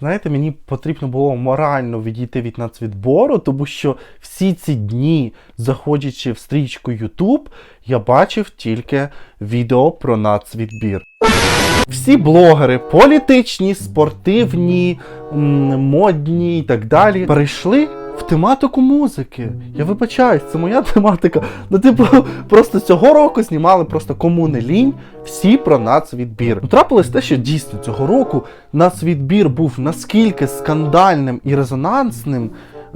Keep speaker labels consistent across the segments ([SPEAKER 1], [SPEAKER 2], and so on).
[SPEAKER 1] Знаєте, мені потрібно було морально відійти від нацвідбору, тому що всі ці дні, заходячи в стрічку YouTube, я бачив тільки відео про нацвідбір. Всі блогери політичні, спортивні, модні і так далі перейшли в тематику музики. Я вибачаюсь, це моя тематика. Ну, типу, просто цього року знімали просто кому не лінь, всі про нацвідбір. Ну, Трапилось те, що дійсно цього року нацвідбір був наскільки скандальним і резонансним,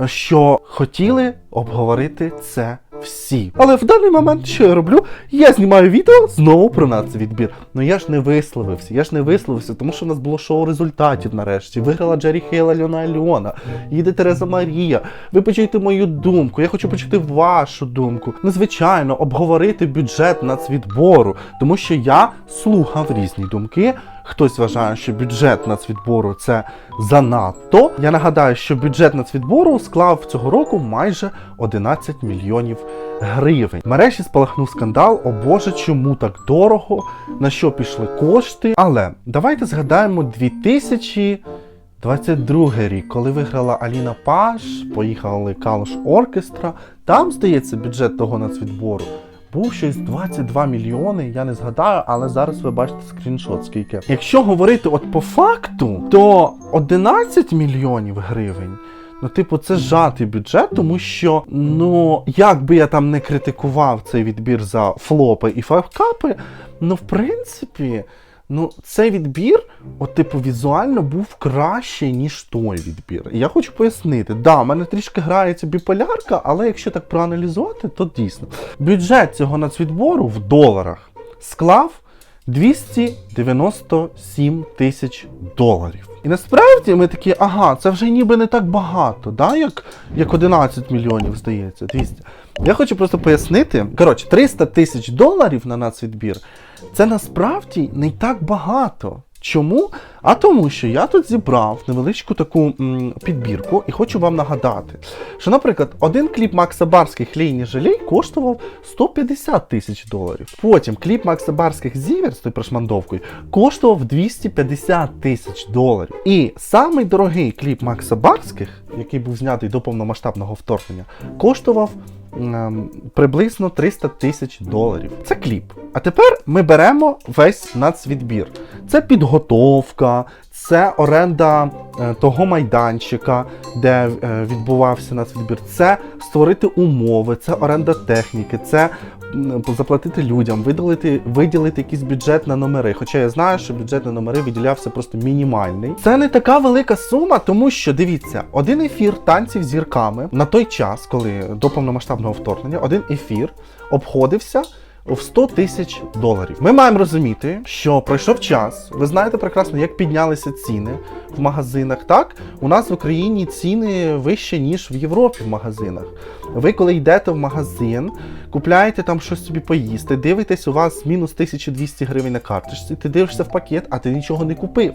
[SPEAKER 1] що хотіли обговорити це всі. Але в даний момент, що я роблю, я знімаю відео знову про нацвідбір. Ну я ж не висловився, я ж не висловився, тому що в нас було шоу результатів нарешті. Виграла Джері Хейла Льона Альона, їде Тереза Марія. Ви почуєте мою думку. Я хочу почути вашу думку. Ну, звичайно, обговорити бюджет нацвідбору, тому що я слухав різні думки. Хтось вважає, що бюджет нацвідбору це занадто. Я нагадаю, що бюджет нацвідбору склав цього року майже 11 мільйонів гривень. Мережі спалахнув скандал. О Боже, чому так дорого? На що пішли кошти? Але давайте згадаємо 2022 рік, коли виграла Аліна Паш, поїхали Калуш Оркестра. Там, здається, бюджет того нацвідбору був щось 22 мільйони, я не згадаю, але зараз ви бачите скріншот скільки. Якщо говорити от по факту, то 11 мільйонів гривень. Ну, типу, це жатий бюджет, тому що, ну, як би я там не критикував цей відбір за флопи і факапи, ну, в принципі, ну, цей відбір, от, типу, візуально був кращий, ніж той відбір. І я хочу пояснити, да, в мене трішки грається біполярка, але якщо так проаналізувати, то дійсно. Бюджет цього нацвідбору в доларах склав 297 тисяч доларів. І насправді ми такі, ага, це вже ніби не так багато, да? як, як 11 мільйонів, здається, 200. Я хочу просто пояснити. Коротше, 300 тисяч доларів на нацвідбір це насправді не так багато. Чому? А тому, що я тут зібрав невеличку таку м, підбірку і хочу вам нагадати, що, наприклад, один кліп Макса Барських Лейні Жалей коштував 150 тисяч доларів. Потім кліп Макса Барських Зівер з тою прошмандовкою коштував 250 тисяч доларів. І самий дорогий кліп Макса Барських, який був знятий до повномасштабного вторгнення, коштував приблизно 300 тисяч доларів. Це кліп. А тепер ми беремо весь нацвідбір. Це підготовка, це оренда е, того майданчика, де е, відбувався нацвідбір. Це створити умови, це оренда техніки, це заплатити людям, виділити, виділити якийсь бюджет на номери. Хоча я знаю, що бюджет на номери виділявся просто мінімальний. Це не така велика сума, тому що дивіться, один ефір танців зірками на той час, коли до повномасштабного вторгнення, один ефір обходився. В 100 тисяч доларів. Ми маємо розуміти, що пройшов час. Ви знаєте прекрасно, як піднялися ціни в магазинах. Так, у нас в Україні ціни вищі, ніж в Європі в магазинах. Ви, коли йдете в магазин, купляєте там щось собі поїсти, дивитесь, у вас мінус 1200 гривень на карточці, ти дивишся в пакет, а ти нічого не купив.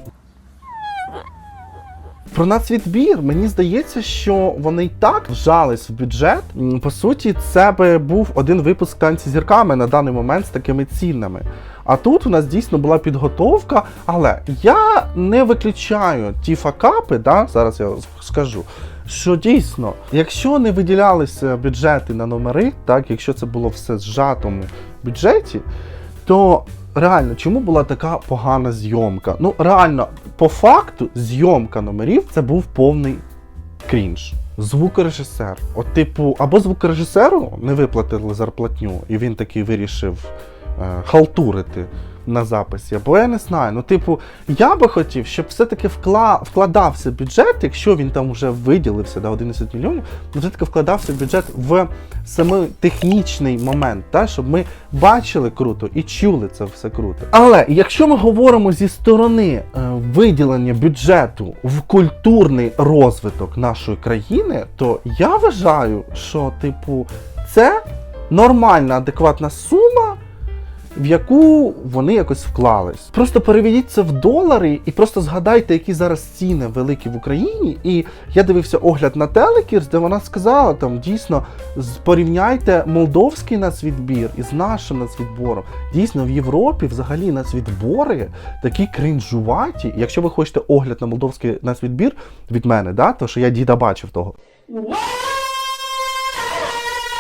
[SPEAKER 1] Про нацвідбір, мені здається, що вони й так вжались в бюджет. По суті, це би був один випуск танці зірками на даний момент з такими цінами. А тут у нас дійсно була підготовка, але я не виключаю ті факапи, да, зараз я скажу. Що дійсно, якщо не виділялися бюджети на номери, так, якщо це було все зжатому бюджеті, то реально, чому була така погана зйомка? Ну, реально, по факту, зйомка номерів це був повний крінж. Звукорежисер. От, типу, або звукорежисеру не виплатили зарплатню, і він такий вирішив е, халтурити на записі. Або я не знаю. Ну, типу, я би хотів, щоб все-таки вкла... вкладався бюджет, якщо він там вже виділився до 11 мільйонів, то все-таки вкладався бюджет в саме технічний момент, та, щоб ми бачили круто і чули це все круто. Але якщо ми говоримо зі сторони е, виділення бюджету в культурний розвиток нашої країни, то я вважаю, що, типу, це нормальна, адекватна сума в яку вони якось вклались. Просто переведіть це в долари і просто згадайте, які зараз ціни великі в Україні. І я дивився огляд на Телекірс, де вона сказала там дійсно порівняйте молдовський нацвідбір із нашим нацвідбором. Дійсно, в Європі взагалі нацвідбори такі крінжуваті. Якщо ви хочете огляд на молдовський нацвідбір від мене, да, то що я діда бачив того.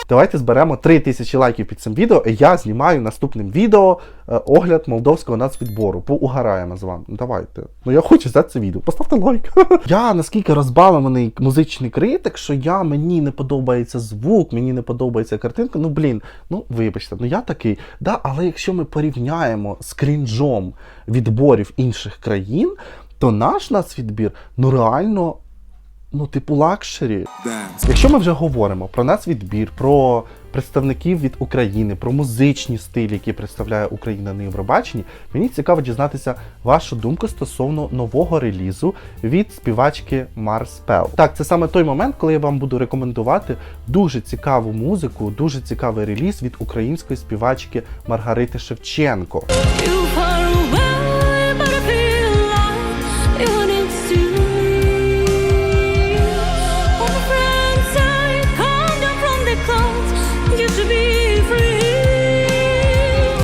[SPEAKER 1] Давайте зберемо 3000 лайків під цим відео, і я знімаю наступним відео е, огляд молдовського нацвідбору. Поугараємо з вами. Ну, Давайте. Ну я хочу за це відео. Поставте лайк. я наскільки розбалений музичний критик, що я мені не подобається звук, мені не подобається картинка. Ну блін, ну вибачте, ну я такий. Да, але якщо ми порівняємо з крінжом відборів інших країн, то наш нацвідбір ну реально. Ну, типу, лакшері. Якщо ми вже говоримо про нацвідбір, про представників від України, про музичні стилі, які представляє Україна на Євробаченні, мені цікаво дізнатися вашу думку стосовно нового релізу від співачки Марс Пел. Так, це саме той момент, коли я вам буду рекомендувати дуже цікаву музику, дуже цікавий реліз від української співачки Маргарити Шевченко.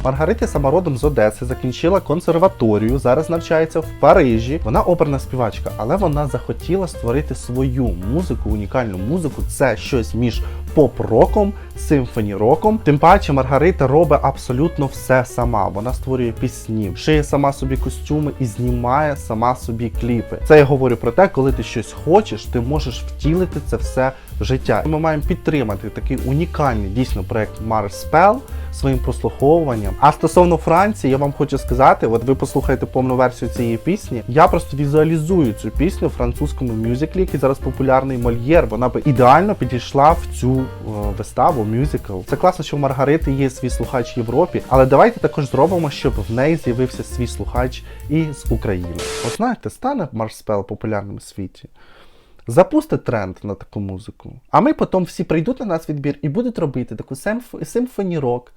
[SPEAKER 1] Маргарита сама родом з Одеси, закінчила консерваторію, зараз навчається в Парижі. Вона оперна співачка, але вона захотіла створити свою музику, унікальну музику. Це щось між поп-роком, симфоні-роком. Тим паче Маргарита робить абсолютно все сама. Вона створює пісні, шиє сама собі костюми і знімає сама собі кліпи. Це я говорю про те, коли ти щось хочеш, ти можеш втілити це все в життя. Ми маємо підтримати такий унікальний дійсно проект Spell своїм прослуховуванням. А стосовно Франції, я вам хочу сказати: от ви послухаєте повну версію цієї пісні. Я просто візуалізую цю пісню в французькому мюзиклі, який зараз популярний Мольєр. Вона би ідеально підійшла в цю е, виставу, мюзикл. Це класно, що в Маргарити є свій слухач в Європі, але давайте також зробимо, щоб в неї з'явився свій слухач і з України. От знаєте, стане Марспел популярним в світі. Запустить тренд на таку музику. А ми потім всі прийдуть на нас відбір і будуть робити таку симфоні рок.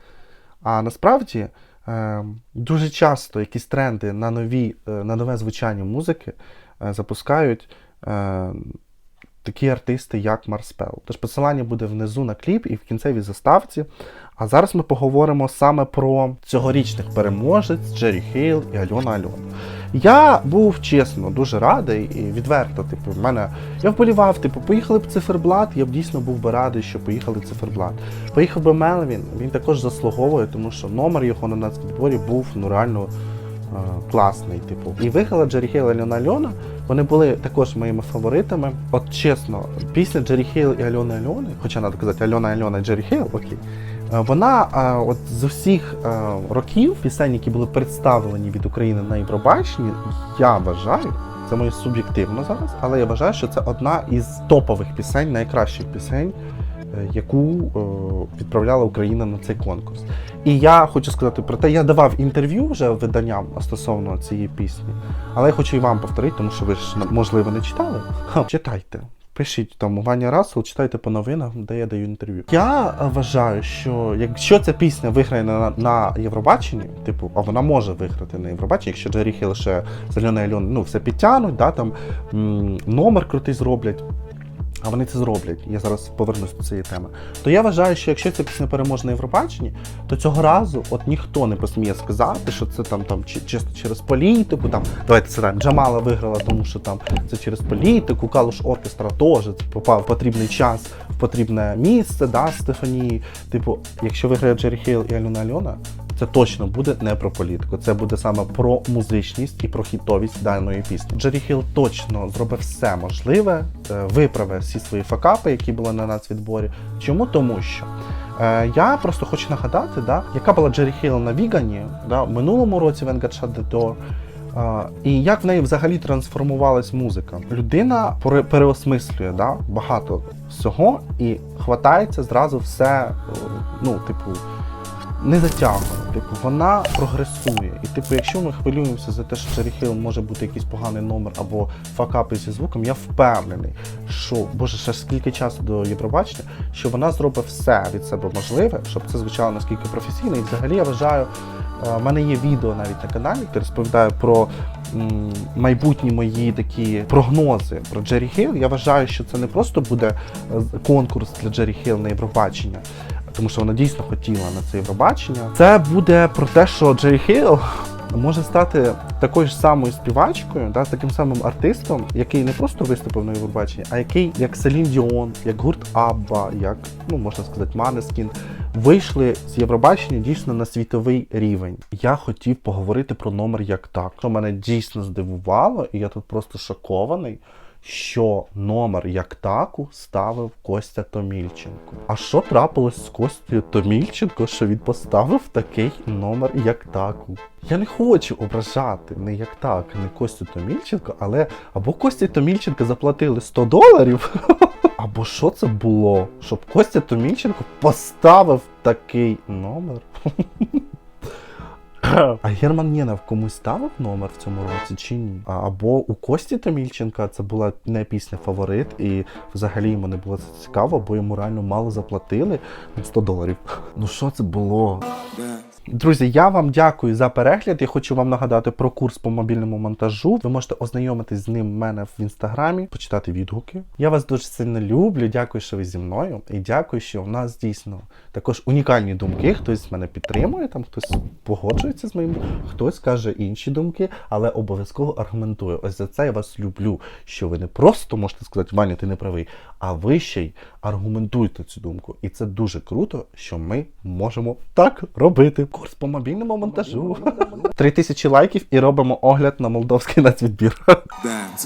[SPEAKER 1] А насправді е, дуже часто якісь тренди на, нові, е, на нове звучання музики запускають такі артисти, як Марспел. Тож посилання буде внизу на кліп і в кінцевій заставці. А зараз ми поговоримо саме про цьогорічних переможець Джері Хейл і Альона Альона. Я був чесно дуже радий і відверто. Типу, в мене я вболівав, типу, поїхали б циферблат, я б дійсно був би радий, що поїхали циферблат. Поїхав би Мелвін, він також заслуговує, тому що номер його на нацвідборі був ну реально класний. Типу. І виграла Джері Хейл і Альона Альона. Вони були також моїми фаворитами. От чесно, після Джері Хейл і Альони Альони, хоча треба казати Альона Альона і Джері Хейл, окей. Е, Вона е, от з усіх е, років пісень, які були представлені від України на Євробаченні, я вважаю, це моє суб'єктивно зараз, але я вважаю, що це одна із топових пісень, найкращих пісень, е, яку е, відправляла Україна на цей конкурс. І я хочу сказати про те, я давав інтерв'ю вже виданням стосовно цієї пісні, але я хочу і вам повторити, тому що ви ж можливо не читали. Читайте. Пишіть там Ваня Рассел, читайте по новинах, де я даю інтерв'ю. Я е, вважаю, що якщо ця пісня виграє на, на Євробаченні, типу, а вона може виграти на Євробаченні, якщо Джері Хіл ще з Альон, ну все підтягнуть, да, там номер крутий зроблять. А вони це зроблять. Я зараз повернусь до цієї теми. То я вважаю, що якщо ця пісня переможе на Євробаченні, то цього разу от ніхто не посміє сказати, що це там там чи- чисто через політику. Там давайте це там Джамала виграла, тому що там це через політику. Калуш оркестра теж попав в потрібний час, в потрібне місце, да, Стефанії. Типу, якщо виграє Джері Хейл і Альона Альона, це точно буде не про політику, це буде саме про музичність і про хітовість даної пісні. Джері Хіл точно зробив все можливе, е, виправив всі свої факапи, які були на нацвідборі. Чому? Тому що е, я просто хочу нагадати, да, яка була Джері Хіл на Вігані да, в минулому році в Shut the Door, е, і як в неї взагалі трансформувалась музика. Людина пере- переосмислює да, багато всього і хватається зразу все, ну, типу не затягує. Типу, вона прогресує. І типу, якщо ми хвилюємося за те, що Джері Хіл може бути якийсь поганий номер або факапи зі звуком, я впевнений, що боже, ще скільки часу до Євробачення, що вона зробить все від себе можливе, щоб це звучало наскільки професійно. І взагалі я вважаю, У мене є відео навіть на каналі, де розповідаю про майбутні мої такі прогнози про Джері Хейл. Я вважаю, що це не просто буде е, конкурс для Джері Хейл на Євробачення, тому що вона дійсно хотіла на це Євробачення. Це буде про те, що Джері Хейл може стати такою ж самою співачкою, да, таким самим артистом, який не просто виступив на Євробаченні, а який, як Селін Діон, як гурт Абба, як ну можна сказати, Манескін, вийшли з Євробачення дійсно на світовий рівень. Я хотів поговорити про номер як так, що мене дійсно здивувало, і я тут просто шокований. Що номер як таку ставив Костя Томільченко. А що трапилось з Костю Томільченко, що він поставив такий номер як таку? Я не хочу ображати не як так, не Костю Томільченко, але або Кості Томільченко заплатили 100 доларів, або що це було, щоб Костя Томільченко поставив такий номер. А Герман Єнев комусь ставив номер в цьому році чи ні? Або у Кості Томільченка це була не пісня фаворит, і взагалі йому не було це цікаво, бо йому реально мало заплатили ну, 100 доларів. Ну що це було? Друзі, я вам дякую за перегляд. Я хочу вам нагадати про курс по мобільному монтажу. Ви можете ознайомитись з ним в мене в інстаграмі, почитати відгуки. Я вас дуже сильно люблю. Дякую, що ви зі мною. І дякую, що у нас дійсно також унікальні думки. Хтось мене підтримує, там хтось погоджується з моїм, хтось каже інші думки, але обов'язково аргументує. Ось за це я вас люблю. Що ви не просто можете сказати, Ваня, ти не правий, а ви ще й аргументуйте цю думку. І це дуже круто, що ми можемо так робити. Курс по мобільному монтажу. Три тисячі лайків і робимо огляд на молдовський нацвідбір.
[SPEAKER 2] Dance.